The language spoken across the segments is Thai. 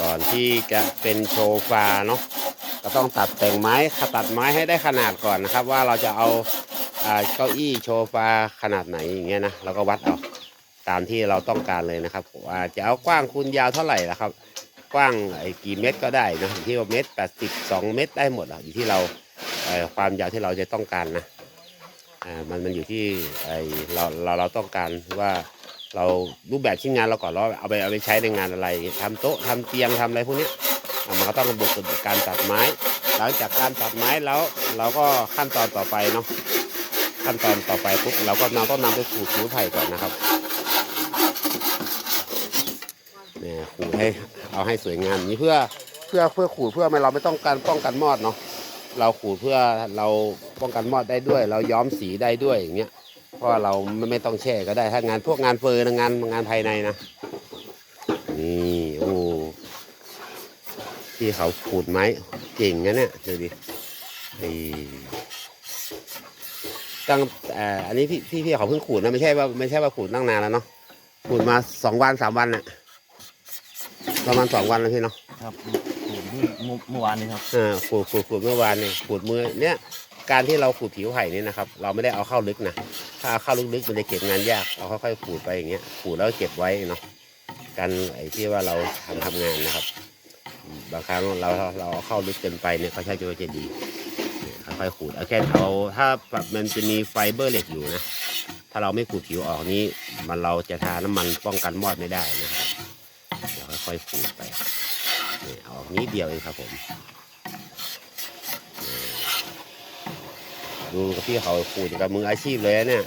ก่อนที่จะเป็นโชฟาเนาะก็ต้องตัดแต่งไม้ตัดไม้ให้ได้ขนาดก่อนนะครับ ว่าเราจะเอาเก้าอี้โชฟาขนาดไหนอย่างเงี้ยนะเราก็วัดเอาตามที่เราต้องการเลยนะครับว่าจะเอากว้างคูณยาวเท่าไหร่ละครับ กว้างไอ้กี่เมตรก็ได้นะอยู่ที่ว่าเมตรแปดสิบสองเมตรได้หมดอะอยู่ที่เราความยาวที่เราจะต้องการนะมันมันอยู่ที่เราเราเราต้องการว่า เรารูปแบบชิ้นงานเราก่อนเราเอาไปเอาไปใช้ในงานอะไรทำโต๊ะทำเตียงทำอะไรพวกนี้มันก็ต้องระบบการตัดไม้ หลังจากการตัดไม้แล้วเราก็ขั้นตอนต่อไปเนาะขั้นตอนต่อไปปุ๊บเราก็นำต้องนำไปขูดผิวไผ่ก่อนนะครับเนี่ยขูดให้เอาให้สวยงามนี้เพื่อเพื่อเพื่อขูดเพื่อไม่เราไม่ต้องการป้องกันมอดเนาะเราขูดเพื่อเราป้องกันมอดได้ด้วย เราย้อมสีได้ด้วยอย่างเงี้ย เพราะว่าเราไม่ไม่ต้องแช่ก็ได้ถ้างานพวกงานเฟอร์นะงานงานภายในนะนี่โอ้ที่เขาขูดไม้เก่งนะเนี่ยดูดิไอ้ตั้งเอ่ออันนี้พี่พี่พี่เขาเพิ่งขูดนะไม่ใช่ว่าไม่ใช่ว่าขูดตั้งนานแล้วเนาะขูดมาสองวันสามวันน่ะประมาณสองวันแล้วพี่เนาะครับขูดที่เมื่อเมื่อวานนี้ครับอ่าขูดขูดขูดเมื่อวานเนี่ยขูดมือเนี่ย การที่เราขูดผิวไผ่นี่นะครับ เราไม่ได้เอาเข้าลึกนะ ถ้าเอาเข้าลึกๆมันจะเก็บงานยากเราค่อยๆขูดไปอย่างเงี้ย ขูดแล้วเก็บไว้เนาะ กันไอ้ที่ว่าเราทำทำงานนะครับ บางครั้งเราเราเอาเข้าลึกเกินไปเนี่ยเขาใช้จะจะดีเนี่ยค่อยๆขูด เอาแค่เอาถ้ามันจะมีไฟเบอร์เหล็กอยู่นะ ถ้าเราไม่ขูดผิวออกนี้ มันเราจะทาน้ำมันป้องกันมอดไม่ได้นะครับเราค่อยๆขูดไปเนี่ยอาออกนิดเดียวเองครับผมเนี่ย ดูกับพี่เขาขูดกับมืออาชีพเลยนะเนี่ย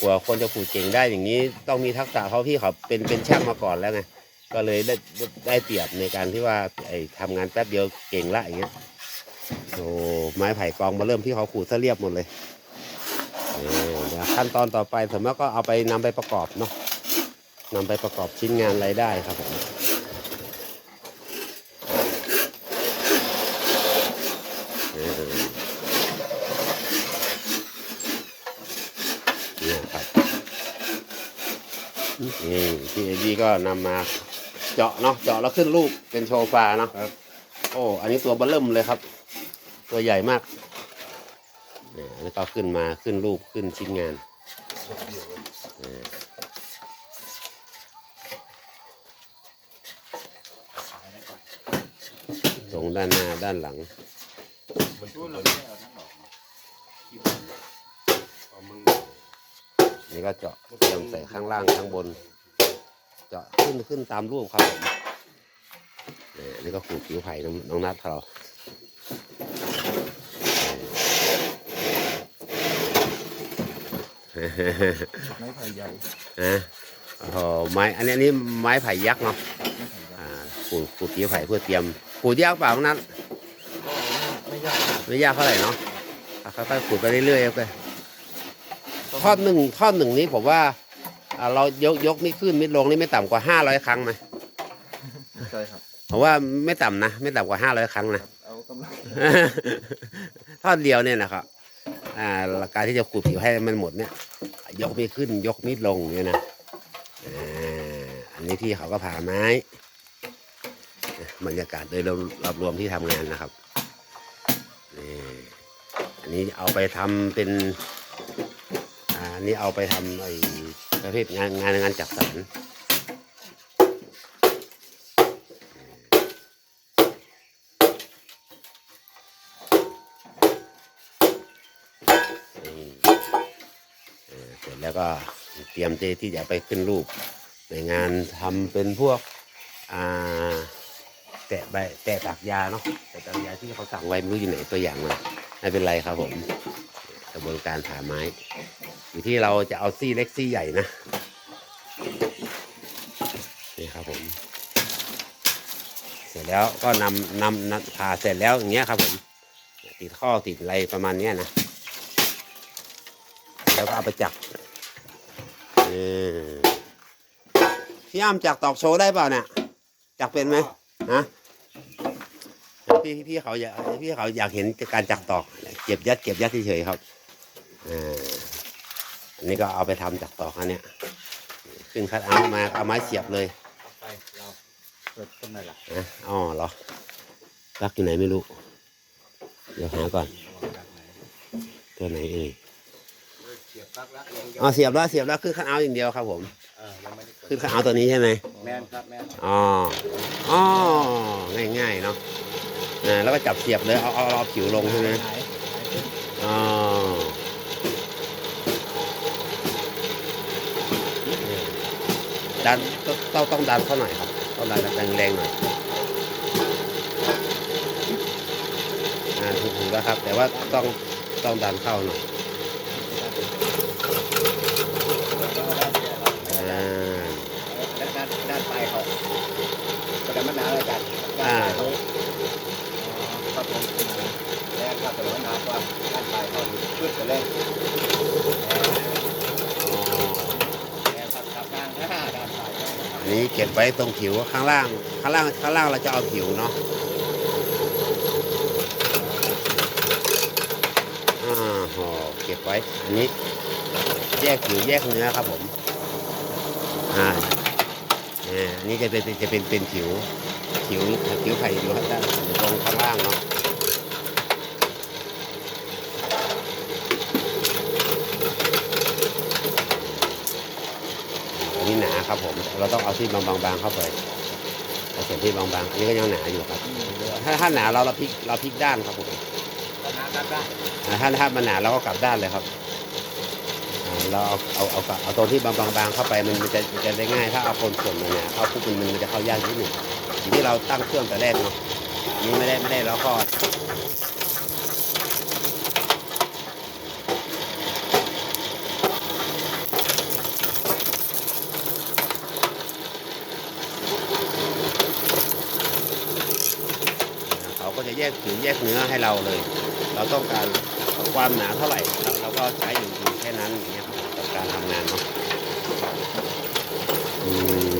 กว่าคนจะขูดเก่งได้อย่างนี้ ต้องมีทักษะเพราะพี่เขาเป็นเป็นช่างมาก่อนแล้วไงก็เลยได้ได้เปรียบในการที่ว่าไอ้ทำงานแป๊บเดียวเก่งละอย่างเงี้ยโอ้ไม้ไผ่กองมาเริ่มที่เขาขูดซะเรียบหมดเลยเออเดี๋ยวขั้นตอนต่อไปสมมติก็เอาไปนำไปประกอบเนาะนำไปประกอบชิ้นงานอะไรได้ครับผมเออเนี่ยครับนี่พี่เอดีก็นำมาเจาะเนาะเจาะแล้วขึ้นรูปเป็นโชฟาเนาะครับ โอ้อันนี้ตัวเบลเริ่มเลยครับ ตัวใหญ่มากเนี่ยแล้วก็ขึ้นมาขึ้นรูปขึ้นชิ้นงานเออตรงด้านหน้าด้านหลังนี่ ก็เจาะเตรียมใส่ข้างล่างข้างบน เจาะขึ้นขึ้นตามรูปครับผมนี่นี่ก็ขูดผิวไผ่น้องน้องนัดเราไม้ไผ่ใหญ่นะโอ้โหไม้ อันนี้อันนี้ไม้ไผ่ยักษ์เนาะไม้ไผ่ใหญ่อ่าขูดขูดผิวไผ่เพื่อเตรียมขูดยากเปล่าน้องนัดก็ไม่ยาก ไม่ยากเท่าไหร่เนาะอะค่อยๆขูดไปเรื่อยๆไป ท่อนหนึ่งท่อนหนึ่งนี้ผมว่าอ่าเรายกยกนี่ขึ้นมิดลงนี่ไม่ต่ำกว่าห้าร้อยครั้งไหมใช่ครับผมว่าไม่ต่ำนะไม่ต่ำกว่าห้าร้อยครั้งนะ เอากำลังท่อนเดียวเนี่ยนะครับ อ่าการที่จะขูดผิวให้มันหมดเนี่ย ยกมีดขึ้นยกมีดลงเนี่ยนะอ่าอันนี้พี่เขาก็ผ่าไม้บรรยากาศโดยรวมรวมรวมที่ทำงานนะครับนี่อันนี้เอาไปทำเป็น อ่าอันนี้เอาไปทำไอ้ประเภทงานงานงานจักสานเสร็จแล้วก็เตรียมที่ที่จะไปขึ้นรูป ในงานทำเป็นพวกอ่าแตะใบแตะตากยาเนาะแตะตากยาที่เขาสั่งไว้ไม่รู้อยู่ไหนตัวอย่างมันไม่เป็นไรครับผมกระบวนการผ่าไม้ อยู่ที่เราจะเอาซี่เล็กซี่ใหญ่นะนี่ครับผมเสร็จแล้วก็นำนำนำผ่าเสร็จแล้วอย่างเงี้ยครับผมติดข้อติดอะไรประมาณเนี้ยนะแล้วก็เอาไปจักเออพี่อ้ำจักตอกโชว์ได้เปล่าเนี่ยจักเป็นไหมฮะพี่พี่เขาอยากพี่เขาอยากเห็นการจักตอก เก็บยัดเก็บยัดเฉยๆครับเออ อันนี้ก็เอาไปทำจักตอกอันเนี้ยขึ้นคัดเอาท์มาเอาไม้เสียบเลยเปิดต้นไหนล่ะอะอ๋อเหรอปลั๊กอยู่ไหนไม่รู้ เดี๋ยวหาก่อนตัวไหนเอ่ยเสียบปลั๊กละยังอ๋อเสียบแล้วเสียบแล้วคือคันเอาท์อย่างเดียวครับผมเออยังไม่ได้เปิดขึ้นคันเอาท์ตัวนี้ใช่ไหมแม่นครับแม่นอ๋ออ๋อง่ายๆเนาะนะแล้วก็จับเสียบเลยเอาเอาเอาผิวลงใช่ไหม หายหายขึ้น อ๋อ ดันต้องต้องดันเข้าหน่อยครับต้องดันแรงๆหน่อยอ่าถูกๆแล้วครับ แต่ว่าต้องต้องดันเข้าหน่อยอ่าด้านด้านด้านปลายเขาแต่มันหนาวเลยกันด้านปลาเขาครับผมแรกครับแต่ว่าหนาวกว่าด้านปลายเขาขึ้นไปเลย อ๋อ แรกครับครับด้านหน้าด้านปลายเขา อันนี้เก็บไว้ตรงผิวข้างล่าง ข้างล่างข้างล่างเราจะเอาผิวเนาะอ่าห่อเก็บไว้อันนี้ แยกผิวแยกเนื้อครับผมอ่าอ่าอันนี้จะเป็นจะเป็นเป็นผิวผิวผิวไข่อยู่ข้างด้านตรงข้างล่างเนาะ นี้หนาครับผม เราต้องเอาที่บางๆเข้าไปเอาส่วนที่บางๆอันนี้ก็ยังหนาอยู่ครับ ถ้าถ้าหนาเราเราพลิกเราพลิกด้านครับผมถ้าถ้ามันหนาเราก็กลับด้านเลยครับเราเอาเอาเอาเอาตัวที่บางๆเข้าไปมันมันจะมันจะได้ง่ายถ้าเอาคนส่วนมันเนี่ยเข้าปุ๊บมันมันจะเข้ายากนิดหนึ่งที่เราตั้งเครื่องแต่แรกเนาะนนี่ไม่ได้ไม่ได้แล้วก็ จะแยกผิวแยกเนื้อให้เราเลย เราต้องการความหนาเท่าไหร่เราเราก็ใช้อยู่อยู่แค่นั้นอย่างเงี้ยครับกับการทำงานเนาะอืม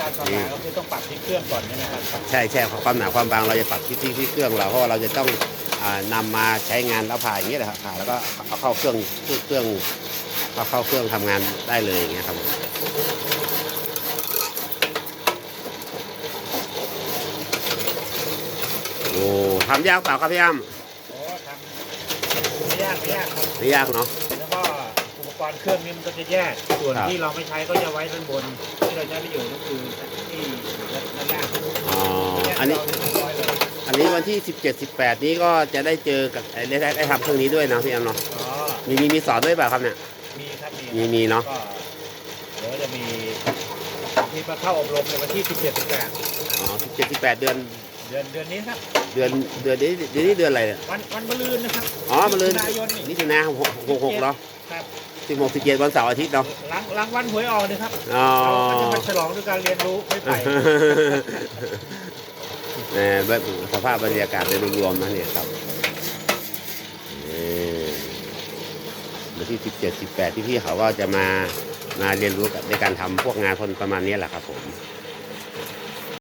การทำงานก็คือต้องปรับที่เครื่องก่อนใช่ไหมครับใช่ใช่ความหนาความบางเราจะปรับที่ที่ที่เครื่องเราเพราะว่าเราจะต้องอ่านำมาใช้งานแล้วผ่าอย่างเงี้ยแหละครับผ่าแล้วก็เอาเข้าเครื่องเครื่องเอาเข้าเครื่องทำงานได้เลยอย่างเงี้ยครับผมโอ้ ทำยากเปล่าครับพี่อ้ำโอ้ทำไม่ยากไม่ยากครับไม่ยากเนาะ แล้วก็อุปกรณ์เครื่องนี้มันก็จะแยก ส่วนครับ ที่เราไม่ใช้ก็จะไว้ด้านบน ที่เราใช้ประโยชน์ก็คือที่ด้านล่างอ๋อ อันนี้ แยกเราเรียบร้อยเลยอันนี้วันที่ 17 18 นี้ก็จะได้เจอกับได้ได้ได้ทำเครื่องนี้ด้วยนะพี่แอมเนาะ อ๋อมีมีมีสอนด้วยเปล่าครับเนี่ย มีครับมีมีมีเนาะ ก็เดี๋ยวจะมีมีมาเข้าอบรมในวันที่17 18อ๋อ17 18 เดือน เดือนเดือนนี้ครับ เดือนเดือนนี้เดือนนี้เดือนอะไรเนี่ยวันวันมะรืนนะครับอ๋อมาเลยมิถุนายนนี่นี่คือนะหกหกหกเนาะครับสิบหกสิบเจ็ดวันเสาร์อาทิตย์เนาะหลังหลังวันหวยออกนะครับอ๋อเราก็จะมาฉลองด้วยการเรียนรู้ไม่ไปเออแบบสภาพบรรยากาศโดยรวมๆนะเนี่ยครับเออวันที่สิบเจ็ดสิบแปดที่พี่เขาก็จะมามาเรียนรู้กับในการทำพวกงานคนประมาณนี้แหละครับผมค